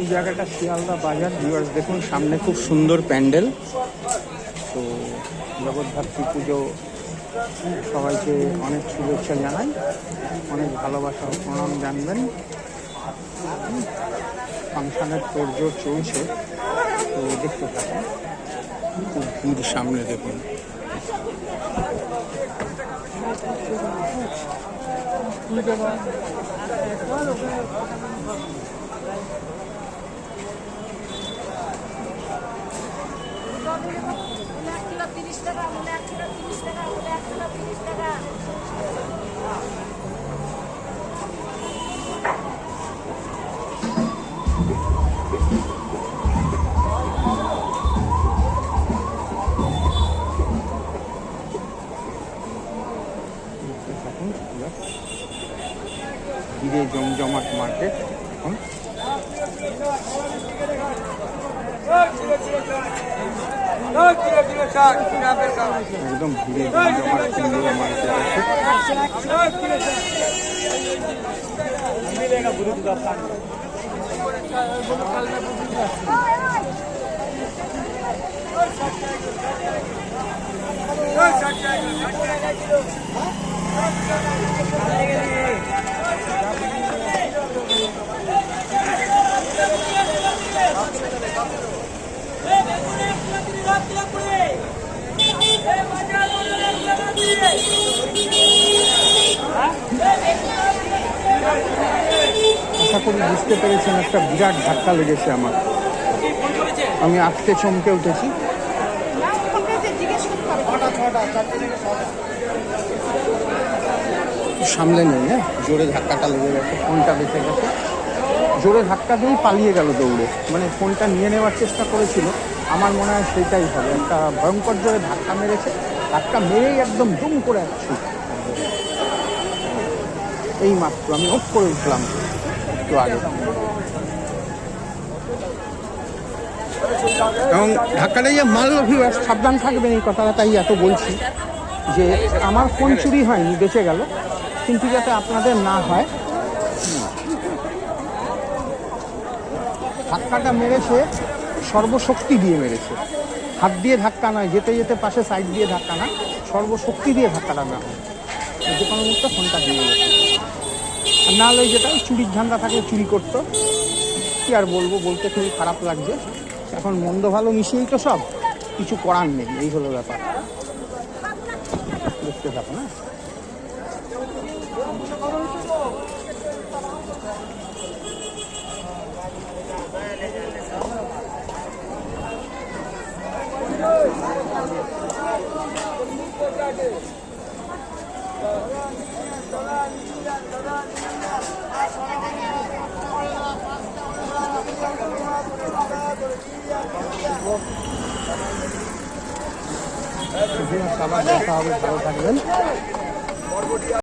এই জায়গাটা শিয়ালদা বাজার ভিউয়ার্স দেখুন, সামনে খুব সুন্দর প্যান্ডেল। তো জগদ্ধাত্রী পুজো সবাইকে অনেক শুভেচ্ছা জানাই, অনেক ভালোবাসা প্রণাম জানবেন। ফাংশনের তোড়জোড় চলছে, তো দেখতে থাকুন। খুব ভিড় সামনে, দেখুন। এক তিরিশ টাকা মনে এক কিলো তিরিশ টাকা মনে এক কিলো তিরিশ টাকা। ভিড়ে জমজমাট মার্কেট এখন একদম ভিড়ে মার্কেট আশা করি বুঝতে পেরেছেন একটা বিরাট ধাক্কা লেগেছে আমার। আমি আজকে চমকে উঠেছি। সামলে নেই হ্যাঁ? জোরে ধাক্কাটা লেগে গেছে। ফোনটা বেঁচে গেছে। জোরে ধাক্কা দিয়েই পালিয়ে গেল দৌড়ে। মানে ফোনটা নিয়ে নেওয়ার চেষ্টা করেছিল। আমার মনে হয় সেটাই হবে। একটা ভয়ঙ্কর জোরে ধাক্কা মেরেছে। ধাক্কা মেরেই একদম দুম করে আসছি এই মাত্র আমি অফ করে উঠলাম। একটু আগে। এবং ধাক্কাটা যে মারল ভিউয়ার সাবধান থাকবেন এই কথাটা তাই এত বলছি যে আমার ফোন চুরি হয়নি, বেঁচে গেল। কিন্তু যাতে আপনাদের না হয়, ধাক্কাটা মেরেছে, সর্বশক্তি দিয়ে মেরেছে। হাত দিয়ে ধাক্কা নয়, যেতে যেতে পাশে সাইড দিয়ে ধাক্কা না, সর্বশক্তি দিয়ে ধাক্কাটা না হয়। যে কোনো মুহূর্তে ফোনটা দিয়ে গেছে না হলে যেটা চুরির ধান্দা থাকে চুরি করতো। কি আর বলব, বলতে খুবই খারাপ লাগছে। এখন মন্দ ভালো মিশিয়েই তো সব। কিছু করার নেই, এই হলো ব্যাপার। দেখতে থাকো, না? আবার দেখা হবে ভালো থাকবেন।